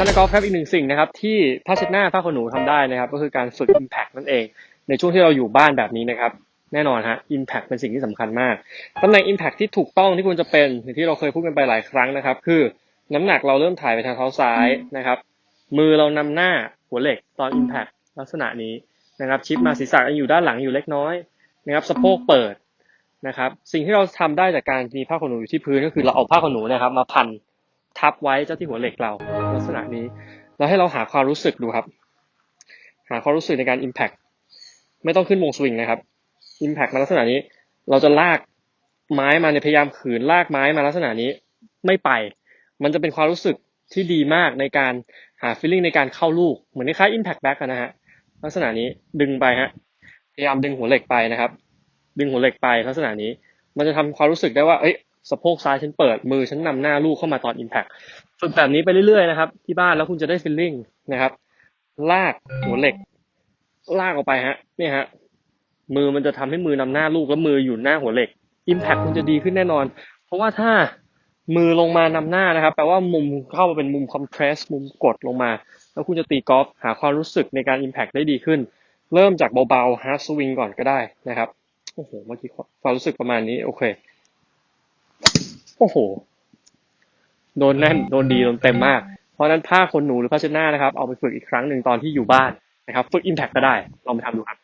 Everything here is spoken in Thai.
ท่านนักกอล์ฟครับอีกหนึ่งสิ่งนะครับที่ผ้าเช็ดหน้าผ้าขนหนูทำได้นะครับ ก็คือการฝึก Impact นั่นเอง ในช่วงที่เราอยู่บ้านแบบนี้นะครับแน่นอนฮะ Impact เป็นสิ่งที่สำคัญมากตำแหน่ง Impact ที่ถูกต้องที่ควรจะเป็นอย่างที่เราเคยพูดกันไปหลายครั้งนะครับ คือน้ำหนักเราเริ่มถ่ายไปทางเท้าซ้ายนะครับ มือเรานำหน้าหัวเหล็กตอน Impact ลักษณะนี้นะครับชิปมาศีรษะยังอยู่ด้านหลังอยู่เล็กน้อยนะครับสะโพกเปิดนะครับ สิ่งที่เราทำได้จากการมีผ้าขนหนูอยู่ที่พื้นก็คือเราเอาผ้าขนหนูนะครับ มาพัน ทับไว้เจ้าที่หัวเหล็กเราลักษณะนี้ แล้วให้เราหาความรู้สึกดูครับ หาความรู้สึกในการ Impact ไม่ต้องขึ้นวงสวิงนะครับ Impact มาลักษณะนี้ เราจะลากไม้มาเนี่ยพยายามขืนลากไม้มาลักษณะนี้ไม่ไป มันจะเป็นความรู้สึกที่ดีมากในการหา feeling ในการเข้าลูก เหมือนคล้าย impact back อะนะฮะลักษณะนี้ดึงไปฮะพยายามดึงหัวเหล็กไปนะครับ ดึงหัวเหล็กไปลักษณะนี้ มันจะทำความรู้สึกได้ว่าเอ้ย สะโพกซ้ายฉันเปิดมือฉันนำหน้าลูกเข้ามาตอน impact ฝึกแบบนี้ไปเรื่อยๆนะครับที่บ้านแล้วคุณจะได้ feeling นะครับ ลากหัวเหล็ก ลากออกไปฮะเนี่ยฮะมือมันจะทำให้มือนำหน้าลูกแล้วมืออยู่หน้าหัวเหล็ก impact คุณจะดีขึ้นแน่นอน เพราะว่าถ้ามือลงมานำหน้านะครับแปลว่ามุมเข้ามาเป็นมุม compress มุมกดลงมา แล้วคุณจะตีกอล์ฟหาความรู้สึกในการ impact ได้ดีขึ้น เริ่มจากเบาๆ hard swing ก่อนก็ได้นะครับโอ้โหเมื่อกี้ความรู้สึกประมาณนี้โอเค โอ้โห โดนแน่น โดนดี โดนเต็มมาก เพราะนั้นผ้าขนหนูหรือผ้าเช็ดหน้านะครับ เอาไปฝึกอีกครั้งหนึ่งตอนที่อยู่บ้านนะครับ ฝึก impact ก็ได้ ลองไปทำดูครับ